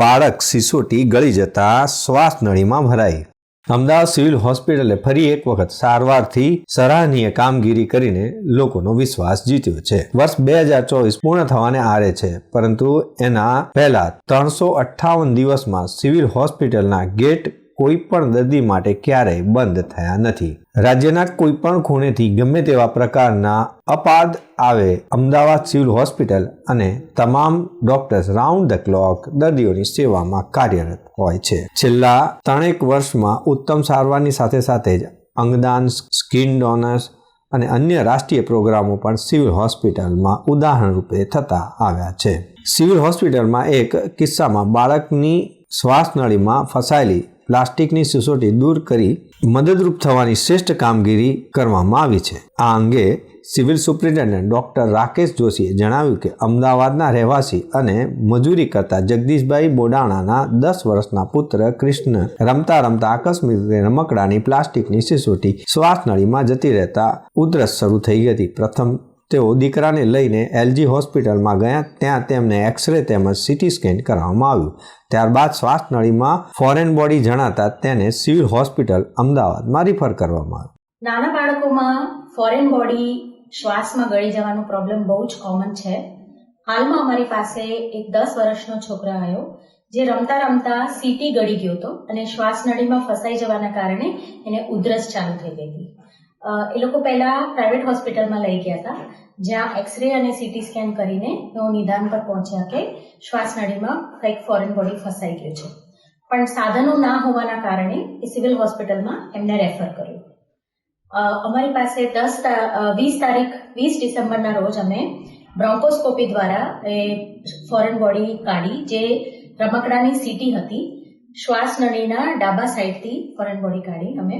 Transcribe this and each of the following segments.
બાળક સિસોટી ગળી જતા શ્વાસ નળીમાં ભરાઈ. અમદાવાદ સિવિલ હોસ્પિટલે ફરી એક વખત સારવારથી સરાહનીય કામગીરી કરીને લોકોનો વિશ્વાસ જીત્યો છે. વર્ષ બે હજાર ચોવીસ પૂર્ણ થવાને આરે છે, પરંતુ એના પહેલા ત્રણસો અઠ્ઠાવન દિવસમાં સિવિલ હોસ્પિટલના ગેટ કોઈ પણ દર્દી માટે ક્યારેય બંધ થયા નથી. રાજ્યના કોઈ પણ ખૂણેથી ગમે તેવા પ્રકારના અપાદ આવે અમદાવાદ સિવિલ હોસ્પિટલ અને તમામ ડોક્ટર્સ રાઉન્ડ ધ ક્લોક દર્દીઓની સેવામાં કાર્યરત હોય છે. છેલ્લા ત્રણેક વર્ષમાં ઉત્તમ સારવારની સાથે સાથે જ અંગદાન, સ્કિન ડોનર્સ અને અન્ય રાષ્ટ્રીય પ્રોગ્રામો પણ સિવિલ હોસ્પિટલમાં ઉદાહરણ રૂપે થતા આવ્યા છે. સિવિલ હોસ્પિટલમાં એક કિસ્સામાં બાળકની શ્વાસનળીમાં ફસાયેલી પ્લાસ્ટિકની સિસોટી દૂર કરી મદદરૂપ થવાની શ્રેષ્ઠ કામગીરી કરવામાં આવી છે. આ અંગે સિવિલ સુપ્રિન્ટેન્ડન્ટ ડૉક્ટર રાકેશ જોશીએ જણાવ્યું કે અમદાવાદના રહેવાસી અને મજૂરી કરતા જગદીશભાઈ બોડાણાના દસ વર્ષના પુત્ર કૃષ્ણ રમતા રમતા આકસ્મિક રીતે રમકડાની પ્લાસ્ટિકની સિસોટી શ્વાસનળીમાં જતી રહેતા ઉધરસ શરૂ થઈ હતી. પ્રથમ તેઓ દીકરાને લઈને એલજી હોસ્પિટલમાં ગયા ત્યાં તેમને એક્સરે તેમજ સીટી સ્કેન કરવામાં આવ્યું. ત્યારબાદ શ્વાસનળીમાં ફોરેન બોડી જણાતા તેને સિવિલ હોસ્પિટલ અમદાવાદમાં રિફર કરવામાં આવ્યું. નાના બાળકોમાં ફોરેન બોડી શ્વાસમાં ગળી જવાનો પ્રોબ્લેમ બહુ જ કોમન છે. હાલમાં અમારી પાસે એક દસ વર્ષનો છોકરો આવ્યો, જે રમતા રમતા સીટી ગળી ગયો હતો અને શ્વાસનળીમાં ફસાઈ જવાના કારણે એને ઉધરસ ચાલુ થઈ ગઈ હતી. એ લોકો પહેલા પ્રાઇવેટ હોસ્પિટલમાં લઈ ગયા હતા, જ્યાં એક્સરે અને સીટી સ્કેન કરીને એઓ નિદાન પર પહોંચ્યા કે શ્વાસનળીમાં કંઈક ફોરેન બોડી ફસાઈ ગયું છે. પણ સાધનો ના હોવાના કારણે એ સિવિલ હોસ્પિટલમાં એમને રેફર કર્યું. અમારી પાસે દસ વીસ તારીખ, વીસ ડિસેમ્બરના રોજ અમે બ્રોન્કોસ્કોપી દ્વારા એ ફોરેન બોડી કાઢી, જે રમકડાની સીટી હતી, શ્વાસનળીના ડાબા સાઈડથી ફોરેન બોડી કાઢી અમે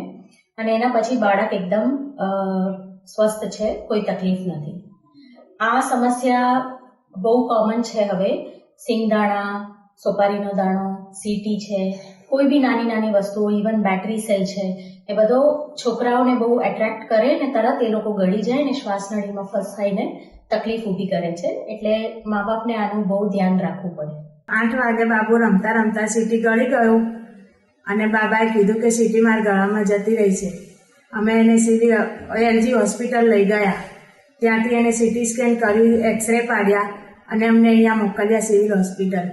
અને એના પછી બાળક એકદમ સ્વસ્થ છે, કોઈ તકલીફ નથી. આ સમસ્યા બહુ કોમન છે હવે. સિંગદાણા સોપારીનો દાણો સીટી છે, કોઈ બી નાની નાની વસ્તુઓ ઇવન બેટરી સેલ છે, એ બધો છોકરાઓને બહુ એટ્રેક્ટ કરે ને તરત એ લોકો ગળી જાય ને શ્વાસનળીમાં ફસાઈને તકલીફ ઊભી કરે છે. એટલે મા બાપને આનું બહુ ધ્યાન રાખવું પડે. આઠ વાગે બાબુ રમતા રમતા સીટી ગળી ગયો. અને બાબાએ કીધું કે સીટી માર ગળામાં જતી રહી છે. અમે એને સીધી એલજી હોસ્પિટલ લઈ ગયા. ત્યાંથી એને સીટી સ્કેન કર્યું, એક્સરે પાડ્યા અને અમને અહીંયા મોકલ્યા સિવિલ હોસ્પિટલ.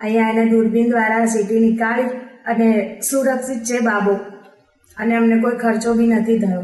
અહીંયા એને દૂરબીન દ્વારા સીટી નીકાળી અને સુરક્ષિત છે બાબો. અને અમને કોઈ ખર્ચો બી નથી થયો.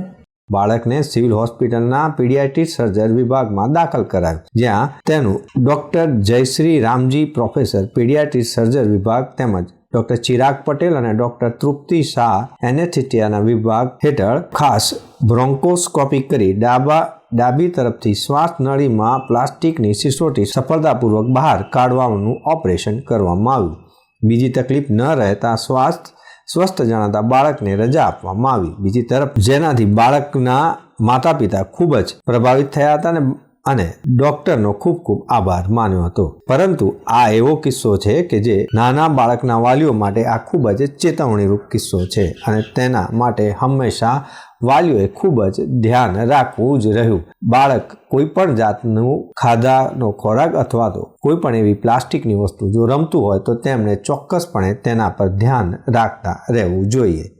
બાળકને સિવિલ હોસ્પિટલના પીડિયાટ્રિક સર્જન વિભાગમાં દાખલ કરાયું, જ્યાં તેનું doctor Jayshree Ramji professor paediatric surgeon વિભાગ તેમજ ડોક્ટર ચિરાગ પટેલ અને ડોક્ટર તૃપ્તિ શાહ એનેસ્થેટિયાના વિભાગ હેઠળ ખાસ બ્રોન્કોસ્કોપી કરી ડાબા, ડાબી તરફથી શ્વાસ નળીમાં પ્લાસ્ટિકની સિસોટી સફળતાપૂર્વક બહાર કાઢવાનું ઓપરેશન કરવામાં આવ્યું. બીજી તકલીફ ન રહેતા સ્વાસ્થ્ય સ્વસ્થ જણાતા બાળકને રજા આપવામાં આવી. બીજી તરફ જેનાથી બાળકના માતા પિતા ખૂબ જ પ્રભાવિત થયા હતા અને અને ડોક્ટરનો ખૂબ ખૂબ આભાર માન્યો હતો. પરંતુ આ એવો કિસ્સો છે કે જે નાના બાળકના વાલીઓ માટે આ ખૂબ જ ચેતવણીરૂપ કિસ્સો છે અને તેના માટે હંમેશા વાલીઓએ ખૂબ જ ધ્યાન રાખવું જ રહ્યું. બાળક કોઈ પણ જાતનું ખાધાનો ખોરાક અથવા તો કોઈ પણ એવી પ્લાસ્ટિકની વસ્તુ જો રમતું હોય તો તેમણે ચોક્કસપણે તેના પર ધ્યાન રાખતા રહેવું જોઈએ.